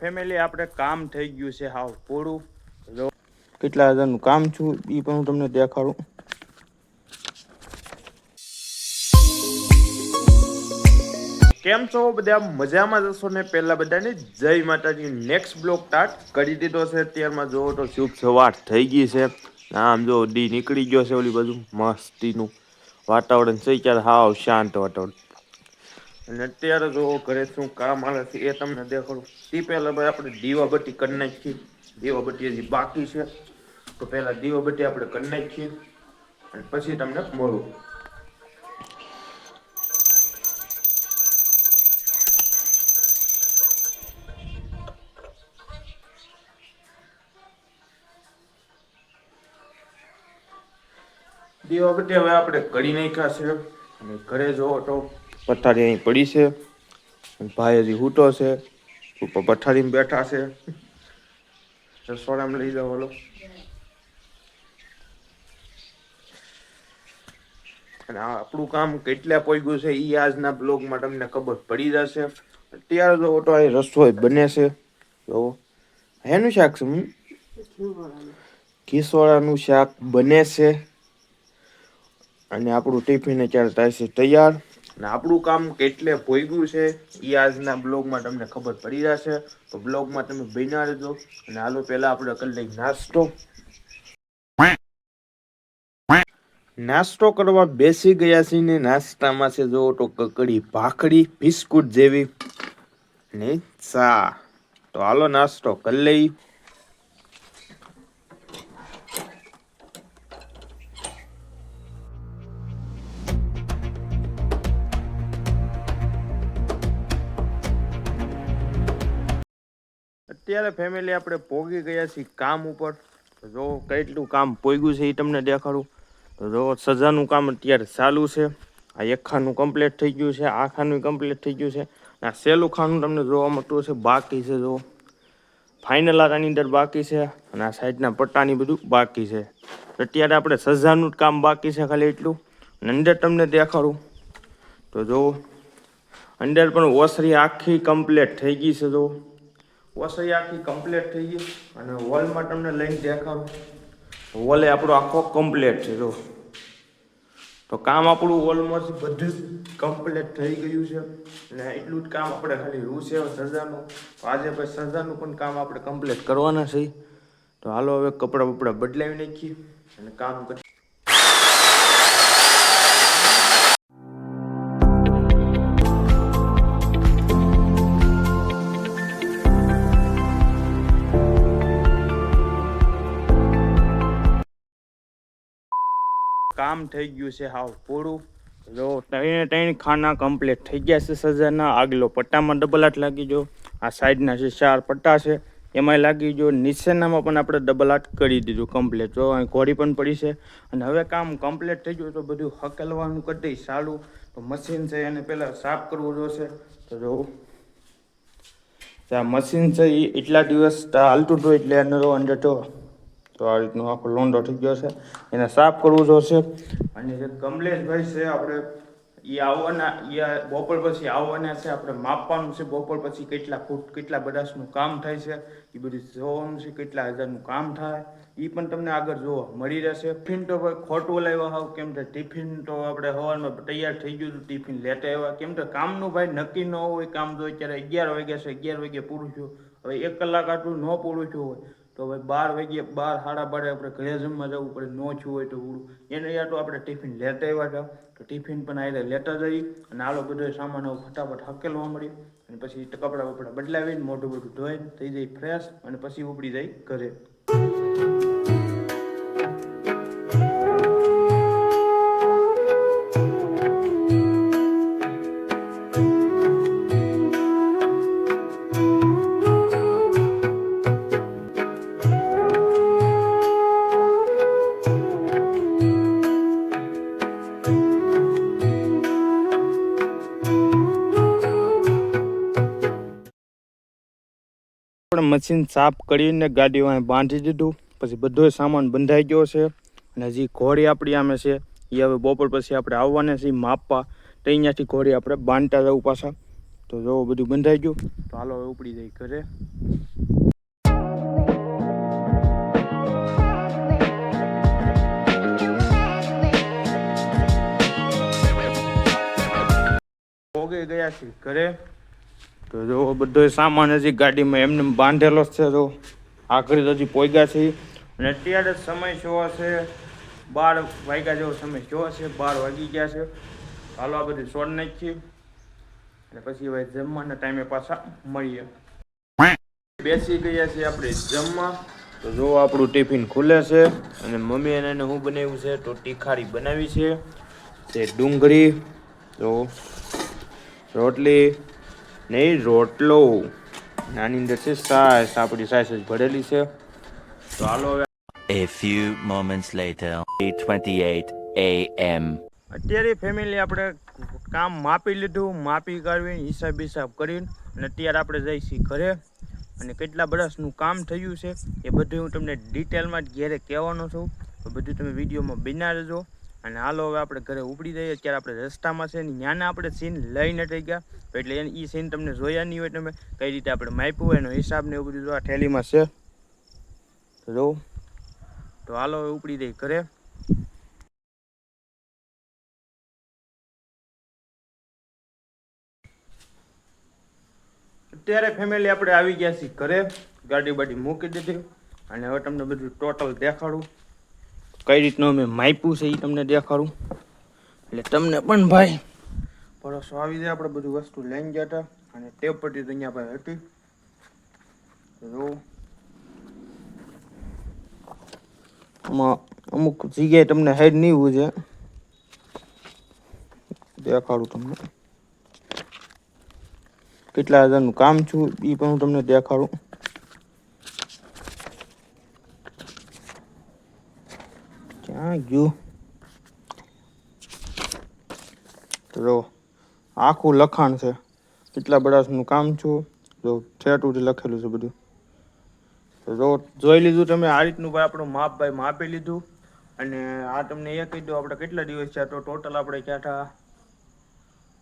Family આપણે કામ થઈ ગયું છે હાવ પૂરું. જો કેટલા હજારનું કામ છું એ પણ હું તમને દેખાડું. કેમ છો બધા? મજામાં જશો ને? પહેલાં બધાને જય માતાજી. નેક્સ્ટ બ્લોક સ્ટાર્ટ કરી દીધો છે. અત્યારમાં જોવો તો શુભ સવાર થઈ ગઈ છે. આમ જો ડી નીકળી ગયો છે ઓલી બધું મસ્તીનું વાતાવરણ છે. ત્યારે હાવ શાંત વાતાવરણ. અને અત્યારે જો ઘરે શું કામ આવે છે એ તમને દેખાડું. તે પહેલા ભાઈ આપણે દીવાબત્તી કરી નાખીએ. દીવાબત્તી હજી બાકી છે. તો પહેલા દીવાબત્તી આપણે કરી નાખીએ અને પછી તમને મળું દીવાબત્તી હવે આપણે કરી નાખ્યા છે. અને ઘરે જોવો તો પથારી અહીં પડી છે. ભાઈ હજી હૂટો છે. ઉપર પથારીમાં બેઠા છે. રસોડામાં લઈ જાઓ બોલો અને આપણું કામ કેટલા પોઈગું છે એ આજના બ્લોગમાં તમને ખબર પડી જશે. અત્યારે જો ઓટો અહીં રસોઈ બને છે. જો. હેનું શાક છે, હમ? કિસોડાનું શાક બને છે. અને આપણું ટિફિન અત્યારે થાય છે તૈયાર. અને આપણું કામ કેટલે ભોગ્યું છે એ આજના બ્લોગમાં તમને ખબર પડી જશે. તો બ્લોગમાં તમે બન્યા રહેજો. અને હાલો, પહેલાં આપણે કરી નાસ્તો. નાસ્તો કરવા બેસી ગયા છીએ ને નાસ્તામાં છે જો તો કકડી ભાખડી બિસ્કુટ જેવી ને ચા. તો હાલો, નાસ્તો કરી અત્યારે ફેમિલી આપણે પોગી ગયા છીએ કામ ઉપર. જો કેટલું કામ પોગ્યું છે એ તમને દેખાડું. તો જો સજાનું કામ અત્યારે ચાલુ છે. આ એક ખાનું કમ્પ્લીટ થઈ ગયું છે, આ ખાનું કમ્પ્લીટ થઈ ગયું છે. આ સેલું ખાનું તમને જોવા મળતું છે બાકી છે જો. ફાઇનલ આની અંદર બાકી છે અને આ સાઈડના પટ્ટાની બધું બાકી છે. અત્યારે આપણે સજાનું જ કામ બાકી છે ખાલી એટલું. અને અંદર તમને દેખાડું. તો જો, અંદર પણ ઓસરી આખી કમ્પ્લીટ થઈ ગઈ છે જો. ઓસરી આખી કમ્પ્લીટ થઈ ગઈ અને વોલમાં તમને લઈને દેખાડું. વોલે આપણો આખો કમ્પ્લીટ છે, જો. તો કામ આપણું ઓલમોસ્ટ બધું જ કમ્પ્લીટ થઈ ગયું છે. અને એટલું જ કામ આપણે ખાલી રૂ છે સજાનું. તો આજે પછી સજાનું પણ કામ આપણે કમ્પ્લીટ કરવાના છે. તો હાલો હવે કપડાં બપડા બદલાવી નાખીએ અને કામ કરી કામ થઈ ગયું છે હાવ પૂરું. જો ત્રણે ત્રણ ખાના કમ્પ્લીટ થઈ ગયા છે સજાના. આગલો પટ્ટામાં ડબલ આટ લાગી ગયો. આ સાઈડના છે ચાર પટ્ટા છે. એમાંય લાગી ગયો. નીચેનામાં પણ આપણે ડબલ આટ કરી દીધું કમ્પ્લીટ જો અહીં ઘોડી પણ પડી છે. અને હવે કામ કમ્પ્લીટ થઈ ગયું તો બધું હકેલવાનું કરી દઈશ સારું તો મશીન છે એને પહેલાં સાફ કરવું જોશે. તો જો. આ મશીન છે એ એટલા દિવસ હાલતું હતું એટલે એનો જો અંદર તો તો આ રીતનો આખો લોંડો થઈ ગયો છે. એને સાફ કરવું જોશે. અને જે કમલેશભાઈ છે, આપણે એ આવવાના એ બપોર પછી આવવાના છે. આપણે માપવાનું છે બપોર પછી કેટલા ફૂટ, કેટલા બધાનું કામ થાય છે. એ બધું જોવાનું છે કેટલા હજારનું કામ થાય. એ પણ તમને આગળ જોવા મળી રહેશે. ટિફિન તો ભાઈ ખોટું લાવ્યા હોવ, કેમ કે ટિફિન તો આપણે હવારમાં તૈયાર થઈ ગયું હતું, ટિફિન લેતા આવ્યા. કેમ કે કામનું ભાઈ નક્કી ન હોય કામ જો અત્યારે અગિયાર વાગ્યા છે, અગિયાર વાગે પૂરું થયું. હવે એક કલાક આટલું ન પૂરું થયું હોય તો ભાઈ બાર વાગે બાર, સાડા બારે આપણે ઘરે જમવા જવું પડે, ન છું હોય તો ઉડું એને યાર તો આપણે ટિફિન લેતા આવ્યા હતા. તો ટિફિન પણ આરે લેતા જઈ અને આલો બધો સામાન ફટાફટ હકેલવા મળ્યો અને પછી કપડાં બપડા બદલાવીને મોઢું બધું ધોઈને, થઈ જાય ફ્રેશ અને પછી ઉપડી જાય ઘરે. આપણે મશીન સાફ કરીને ગાડીઓ અહીં બાંધી દીધું. પછી બધો સામાન બંધાઈ ગયો છે અને હજી ઘોડી આપણી આમે છે. એ હવે બપોર પછી આપણે આવવાના છીએ માપવા. તો અહીંયાથી ઘોડી આપણે બાંધતા જવું પાછા. તો જો બધું બંધાઈ ગયું. તો હાલો હવે ઉપડી જાય ઘરે. ઓગે ગયા છીએ ઘરે. તો જો બધો સામાન હજી ગાડીમાં એમને એમ બાંધેલો જ છે જો. આખરી હજી પોગ્યા છે. અને અત્યારે સમય શું છે. બાર વાગ્યા જેવો સમય જોવા છે. બાર વાગી ગયા છે. હાલો આ બધી છોડ નાખીએ. અને પછી હવે જમવાના ટાઈમે પાછા મળીએ. બેસી ગયા છે આપણે જમવા. તો જો આપણું ટિફિન ખુલે છે. અને મમ્મી એને હું બનાવ્યું છે. તો તીખારી બનાવી છે. તે ડુંગળી, તો રોટલી નહીં રોટલો. આની અંદર છે સાસ આપણી સાસ જ ભરેલી છે. તો હાલો હવે A few moments later, 8:28 a.m. અત્યારે ફેમિલી આપણે કામ માપી લીધું માપી કરવી હિસાબ હિસાબ કરીને અને અત્યારે આપણે જઈશી ઘરે. અને કેટલા બરસનું કામ થયું છે એ બધું હું તમને ડિટેલમાં જ ઘેરે કહેવાનો છું. તો બધું તમે વિડીયોમાં બિના રહેજો. અને હાલો હવે આપણે ઘરે ઉપડી જઈએ અત્યારે આપણે રસ્તામાં છે ને આપણે સીન લઈને થઈ ગયા. એટલે એ સીન તમને જોયા નહીં હોય તમે કઈ રીતે આપણે માપ્યું હોય એનો હિસાબ ને એવું બધું જો આ થેલીમાં છે. તો જો. તો હાલો હવે ઉપડી જઈએ ઘરે. અત્યારે ફેમિલી આપણે આવી ગયા છીએ ઘરે. ગાડી બાડી મૂકી દીધી. અને હવે તમને બધું ટોટલ દેખાડું. કઈ રીતનું અમે માપ્યું છે એ તમને દેખાડું. એટલે તમને પણ ભાઈ ભરોસો આવી જાય આપણે બધું વસ્તુ લઈને ગયા હતા અને ટેપ પટ્ટી તો અહીંયા પાસે હતી. જો. આમાં અમુક જગ્યાએ તમને હેડ નહીં છે દેખાડું તમને. કેટલા હજારનું કામ છું એ પણ હું તમને દેખાડું. ક્યાં ગયું જો, આખું લખાણ છે. કેટલા બડાસનું કામ છું? જો ઠેઠુંથી લખેલું છે બધું. તો જોઈ લીધું તમે, આ રીતનું ભાઈ આપણું માપ ભાઈ માપી લીધું. અને આ તમને એ કહી દો આપણે કેટલા દિવસ છે તો ટોટલ આપણે ક્યાં થા?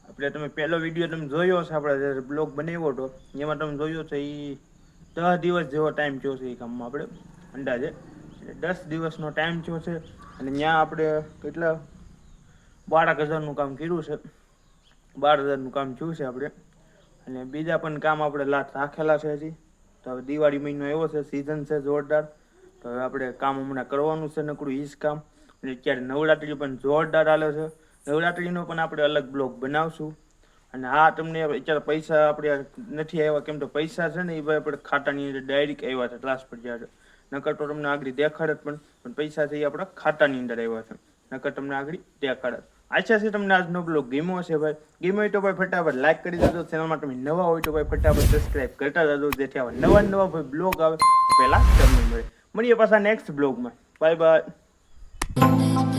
આપણે તમે પહેલો વીડિયો તમે જોયો છે આપણે જે બ્લોગ બનાવ્યો હતો, એમાં તમે જોયો છે એ દસ દિવસ જેવો ટાઈમ થયો છે એ કામમાં આપણે, અંદાજે. એટલે દસ દિવસનો ટાઈમ થયો છે. અને ત્યાં આપણે કેટલા? બારક હજારનું કામ કર્યું છે. બાર હજારનું કામ થયું છે આપણે. અને બીજા પણ કામ આપણે લાટ રાખેલા છે હજી. તો હવે દિવાળી મહિનો એવો છે સિઝન છે જોરદાર. તો હવે આપણે કામ હમણાં કરવાનું છે, નકરું ઈજ કામ. અને અત્યારે નવરાત્રી પણ જોરદાર હાલે છે. નવરાત્રીનો પણ આપણે અલગ બ્લોગ બનાવશું. અને હા, તમને અત્યારે પૈસા આપણે નથી આવ્યા કેમ તો પૈસા છે ને એ ભાઈ આપણે ખાતાની અંદર ડાયરેક્ટ આવ્યા છે ટ્રાન્સફર જ્યાં છે. નકર તો તમને આગળ દેખાડે જ પણ પણ પૈસા થઈ આપણા ખાતાની અંદર આવ્યા છે. નકર તમને આગળ દેખાડે આશા છે તમને આજનો બ્લોગ ગેમો છે ભાઈ? ગેમો હોય તો ભાઈ ફટાફટ લાઈક કરી દેજો. ચેનલમાં તમે નવા હોય તો ભાઈ ફટાફટ સબસ્ક્રાઈબ કરતા જજો જેથી આવા નવા નવા ભાઈ બ્લોગ આવે. પહેલા તમને મળે. મળીએ પાછા નેક્સ્ટ બ્લોગમાં. Bye bye